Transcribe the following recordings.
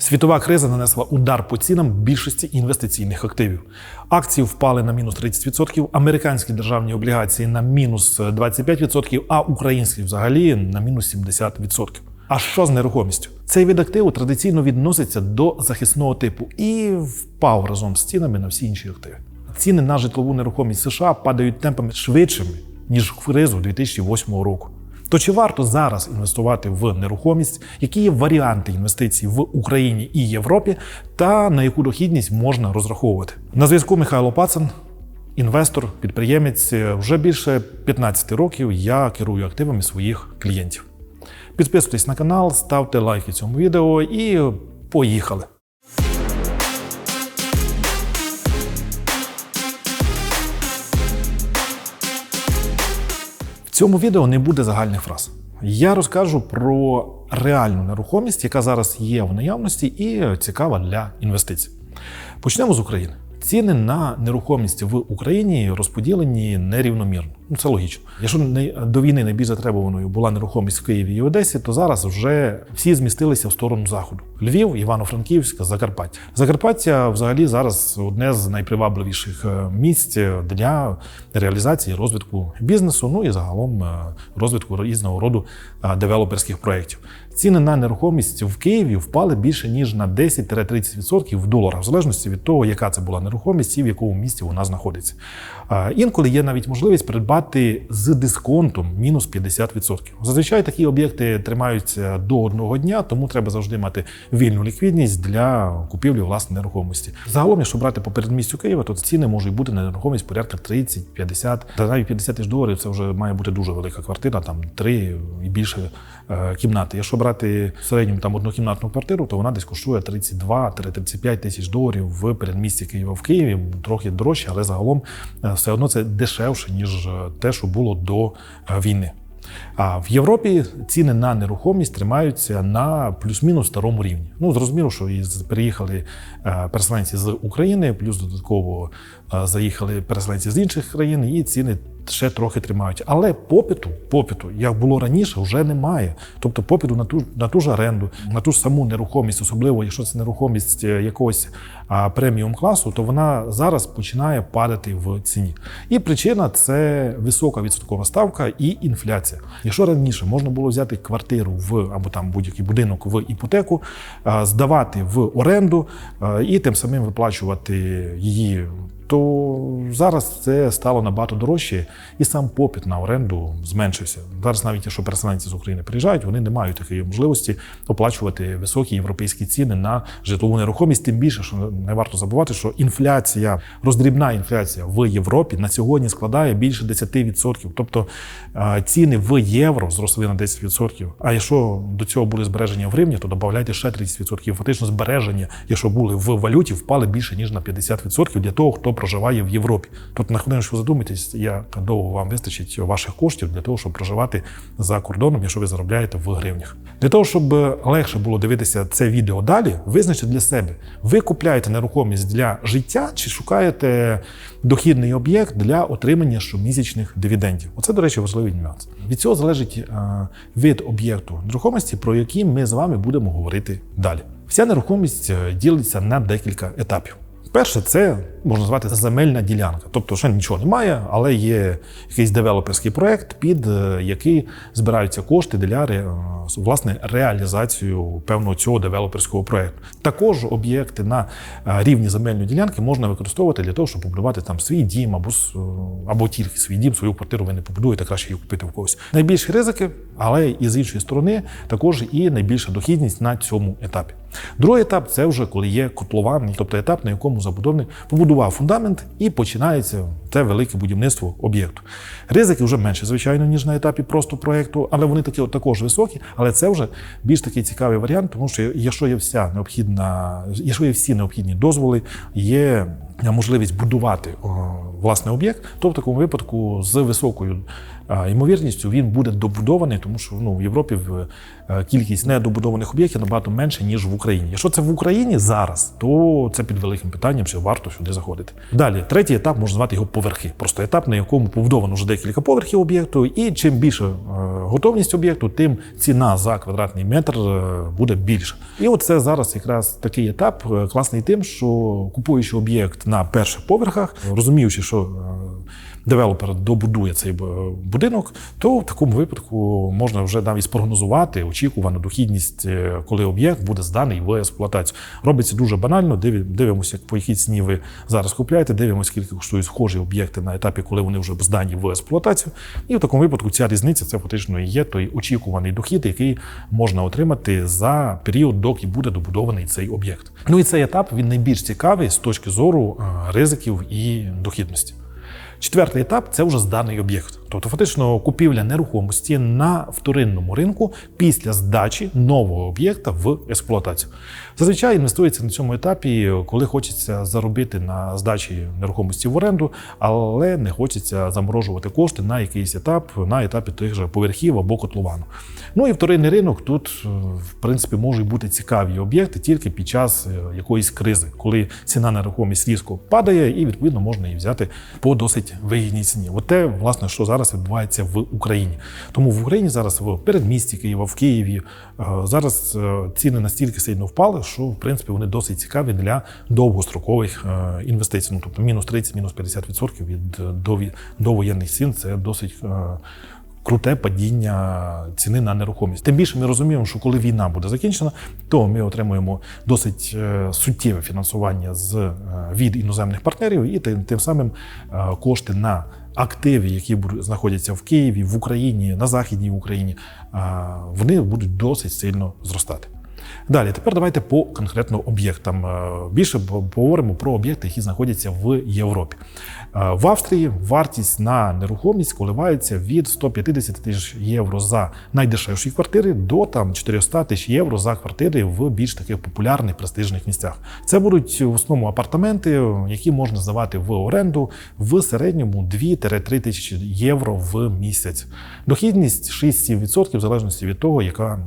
Світова криза нанесла удар по цінам більшості інвестиційних активів. Акції впали на мінус 30%, американські державні облігації на мінус 25%, а українські взагалі на мінус 70%. А що з нерухомістю? Цей від активу традиційно відноситься до захисного типу і впав разом з цінами на всі інші активи. Ціни на житлову нерухомість США падають темпами швидшими ніж в кризу 2008 року. То чи варто зараз інвестувати в нерухомість? Які є варіанти інвестицій в Україні і Європі, та на яку дохідність можна розраховувати? На зв'язку Михайло Пацан, інвестор, підприємець. Вже більше 15 років я керую активами своїх клієнтів. Підписуйтесь на канал, ставте лайки цьому відео і поїхали. Цьому відео не буде загальних фраз. Я розкажу про реальну нерухомість, яка зараз є в наявності і цікава для інвестицій. Почнемо з України. Ціни на нерухомість в Україні розподілені нерівномірно. Ну це логічно. Якщо до війни найбільш затребуваною була нерухомість в Києві і Одесі, то зараз вже всі змістилися в сторону заходу: Львів, Івано-Франківськ, Закарпаття. Закарпаття взагалі зараз одне з найпривабливіших е, місць для реалізації розвитку бізнесу, ну і загалом е, розвитку різного роду е, девелоперських проєктів. Ціни на нерухомість в Києві впали більше ніж на 10-30% в доларах, в залежності від того, яка це була нерухомість і в якому місті вона знаходиться. Інколи є навіть можливість придбати з дисконтом мінус 50%. Зазвичай такі об'єкти тримаються до одного дня, тому треба завжди мати вільну ліквідність для купівлі власної нерухомості. Загалом, якщо брати по передмістю Києва, то ціни можуть бути на нерухомість порядка 30, 50, та навіть 50 тисяч доларів. Це вже має бути дуже велика квартира, там три і більше е, кімнати. Якщо брати в середньому там однокімнатну квартиру, то вона десь коштує 32-35 тисяч доларів в передмісті Києва. В Києві трохи дорожче, але загалом е, все одно це дешевше ніж е, те, що було до е, війни. А в Європі ціни на нерухомість тримаються на плюс-мінус старому рівні. Ну зрозуміло, що і приїхали переселенці з України, плюс додатково заїхали переселенці з інших країн, і ціни ще трохи тримають. Але попиту, попиту, як було раніше, вже немає. Тобто попиту на ту на ту ж оренду, на ту ж саму нерухомість, особливо якщо це нерухомість е, якогось а, преміум класу, то вона зараз починає падати в ціні. І причина це висока відсоткова ставка і інфляція. Якщо раніше можна було взяти квартиру в або там будь-який будинок в іпотеку, здавати в оренду і тим самим виплачувати її. То зараз це стало набагато дорожче, і сам попит на оренду зменшився. Зараз, навіть якщо переселенці з України приїжджають, вони не мають такої можливості оплачувати високі європейські ціни на житлову нерухомість. Тим більше, що не варто забувати, що інфляція, роздрібна інфляція в Європі на сьогодні складає більше 10%. Тобто ціни в євро зросли на 10%. А якщо до цього були збереження в гривні, то додавайте ще 30%. Фактично збереження, якщо були в валюті, впали більше ніж на 50% для того, хто проживає в Європі. Тобто на хвилиночку задумайтесь, як довго вам вистачить ваших коштів для того, щоб проживати за кордоном, якщо ви заробляєте в гривнях. Для того, щоб легше було дивитися це відео далі, визначте для себе, ви купляєте нерухомість для життя чи шукаєте дохідний об'єкт для отримання щомісячних дивідендів. Оце, до речі, важливий нюанс. Від цього залежить е, вид об'єкту нерухомості, про який ми з вами будемо говорити далі. Вся нерухомість е, ділиться на декілька етапів. Перше, це можна назвати земельна ділянка. Тобто, ще нічого немає, але є якийсь девелоперський проект, під е, який збираються кошти для е, власне реалізацію певного цього девелоперського проекту. Також об'єкти на е, рівні земельної ділянки можна використовувати для того, щоб побудувати там свій дім або або тільки свій дім, свою квартиру ви не побудуєте, краще її купити в когось. Найбільші ризики, але і з іншої сторони, також і найбільша дохідність на цьому етапі. Другий етап це вже коли є котлований, тобто етап, на якому забудовник побудував фундамент і починається це велике будівництво об'єкту. Ризики вже менше, звичайно, ніж на етапі просто проєкту, але вони такі також високі. Але це вже більш такий цікавий варіант, тому що якщо є вся необхідна, якщо є всі необхідні дозволи, є можливість будувати о, власне об'єкт, то в такому випадку з високою е, ймовірністю він буде добудований, тому що ну, в Європі е, кількість недобудованих об'єктів набагато менше, ніж в Україні. Якщо це в Україні зараз, то це під великим питанням, чи варто сюди заходити. Далі, третій етап можна звати його поверхи. Просто етап, на якому побудовано вже декілька поверхів об'єкту, і чим більше готовність об'єкту, тим ціна за квадратний метр е, буде більша. І от це зараз якраз такий етап е, класний тим, що купуючи об'єкт на перших поверхах, розуміючи, що е, девелопер добудує цей будинок, то в такому випадку можна вже навіть спрогнозувати очікувану дохідність, е, коли об'єкт буде зданий в експлуатацію. Робиться дуже банально. Дивимося, по якій ціні ви зараз купляєте, дивимося, скільки коштують схожі об'єкти на етапі, коли вони вже здані в експлуатацію. І в такому випадку ця різниця це фактично і є той очікуваний дохід, який можна отримати за період, доки буде добудований цей об'єкт. Ну і цей етап він найбільш цікавий з точки зору е, ризиків і дохідності. Четвертий етап це вже зданий об'єкт. Тобто, фактично, купівля нерухомості на вторинному ринку після здачі нового об'єкта в експлуатацію. Зазвичай інвестується на цьому етапі, коли хочеться заробити на здачі нерухомості в оренду, але не хочеться заморожувати кошти на якийсь етап, на етапі тих же поверхів або котловану. Ну і вторинний ринок тут, в принципі, можуть бути цікаві об'єкти тільки під час е, якоїсь кризи, коли ціна на нерухомість різко падає, і відповідно можна її взяти по досить вигідній ціні. От те, власне, що зараз відбувається в Україні. Тому в Україні зараз в передмісті Києва, в Києві е, зараз е, ціни настільки сильно впали, що в принципі вони досить цікаві для довгострокових е, інвестицій. Ну тобто мінус 30, мінус 50% від довоєнних цін це досить. Круте падіння ціни на нерухомість. Тим більше ми розуміємо, що коли війна буде закінчена, то ми отримуємо досить е, суттєве фінансування з е, від іноземних партнерів, і тим, тим самим е, кошти на активи, які знаходяться в Києві, в Україні, на західній Україні, вони будуть досить сильно зростати. Далі, тепер давайте по конкретно об'єктам. Е, Більше по- поговоримо про об'єкти, які знаходяться в Європі. Е, В Австрії вартість на нерухомість коливається від 150 тисяч євро за найдешевші квартири до там 400 тисяч євро за квартири в більш таких популярних престижних місцях. Це будуть в основному апартаменти, які можна здавати в оренду в середньому 2-3 тисячі євро в місяць. Дохідність 6-7% в залежності від того, яка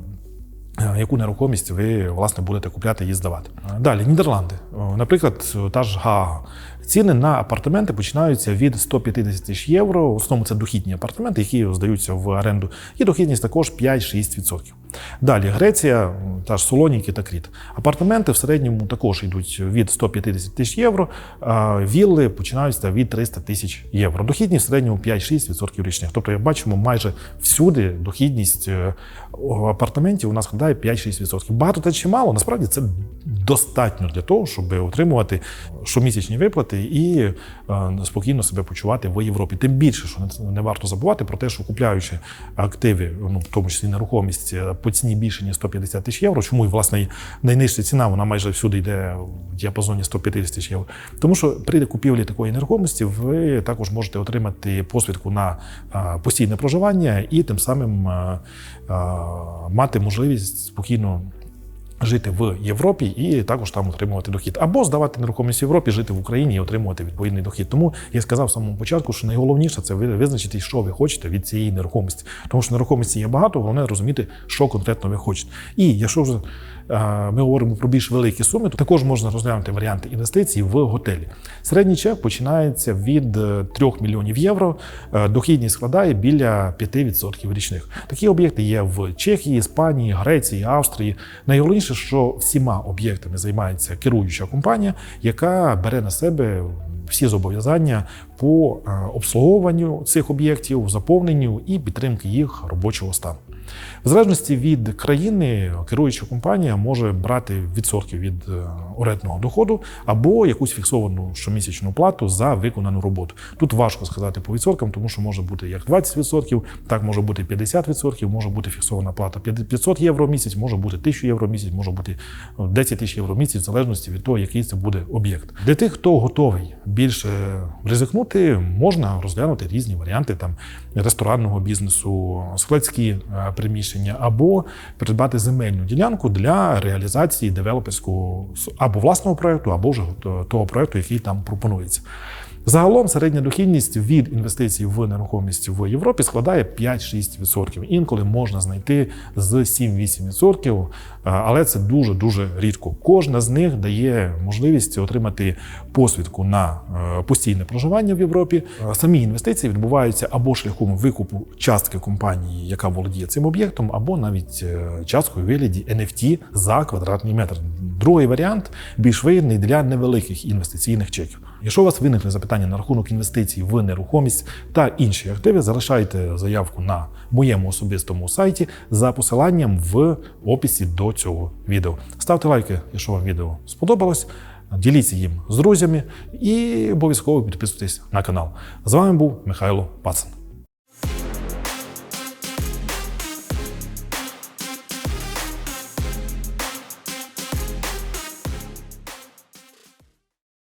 яку нерухомість ви власне будете купляти і здавати. Далі Нідерланди, наприклад, та ж Гаага. Ціни на апартаменти починаються від 150 тисяч євро. В основному це дохідні апартаменти, які здаються в оренду, і дохідність також 5-6%. Далі Греція, та ж Солоніки та Кріт. Апартаменти в середньому також йдуть від 150 тисяч євро. а Вілли починаються від 300 тисяч євро. Дохідність в середньому 5-6% річних. Тобто, як бачимо, майже всюди дохідність е, апартаментів у нас складає 5-6%. Багато та чи мало, насправді це достатньо для того, щоб отримувати щомісячні виплати і е, спокійно себе почувати в Європі. Тим більше, що не- варто забувати про те, що купляючи активи, ну в тому числі нерухомість е, по ціні більше ніж 150 тисяч євро. Чому і власне найнижча ціна вона майже всюди йде в діапазоні 150 тисяч євро. Тому що при купівлі такої нерухомості ви також можете отримати посвідку на постійне проживання і тим самим мати можливість спокійно жити в Європі і також там отримувати дохід, або здавати нерухомість в Європі, жити в Україні і отримувати відповідний дохід. Тому я сказав в самому початку, що найголовніше це визначити, що ви хочете від цієї нерухомості. Тому що нерухомості є багато, головне розуміти, що конкретно ви хочете. І якщо вже е, ми говоримо про більш великі суми, то також можна розглянути варіанти інвестицій в готелі. Середній чек починається від е, 3 мільйонів євро. Е, Дохідність складає біля 5% річних. Такі об'єкти є в Чехії, Іспанії, Греції, Австрії. Найголовніше, що всіма об'єктами займається керуюча компанія, яка бере на себе всі зобов'язання по е, обслуговуванню цих об'єктів, заповненню і підтримки їх робочого стану. В залежності від країни керуюча компанія може брати відсотки від е, орендного доходу або якусь фіксовану щомісячну плату за виконану роботу. Тут важко сказати по відсоткам, тому що може бути як 20%, так може бути 50%, може бути фіксована плата 500 євро в місяць, може бути 1000 євро в місяць, може бути 10 тисяч євро в місяць, в залежності від того, який це буде об'єкт. Для тих, хто готовий більше ризикнути, можна розглянути різні варіанти там ресторанного бізнесу, складські е, приміщення або придбати земельну ділянку для реалізації девелоперського або власного проекту, або вже того проекту, який там пропонується. Загалом середня дохідність від інвестицій в нерухомість в Європі складає 5-6%. Інколи можна знайти з 7-8%, але це дуже дуже рідко. Кожна з них дає можливість отримати посвідку на е, постійне проживання в Європі. Е, Самі інвестиції відбуваються або шляхом викупу частки компанії, яка володіє цим об'єктом, або навіть е, часткою вигляді NFT за квадратний метр. Другий варіант більш вигідний для невеликих інвестиційних чеків. Якщо у вас виникли запитання на рахунок інвестицій в нерухомість та інші активи, залишайте заявку на моєму особистому сайті за посиланням в описі до цього відео. Ставте лайки, якщо вам відео сподобалось. Діліться їм з друзями і обов'язково підписуйтесь на канал. З вами був Михайло Пацан.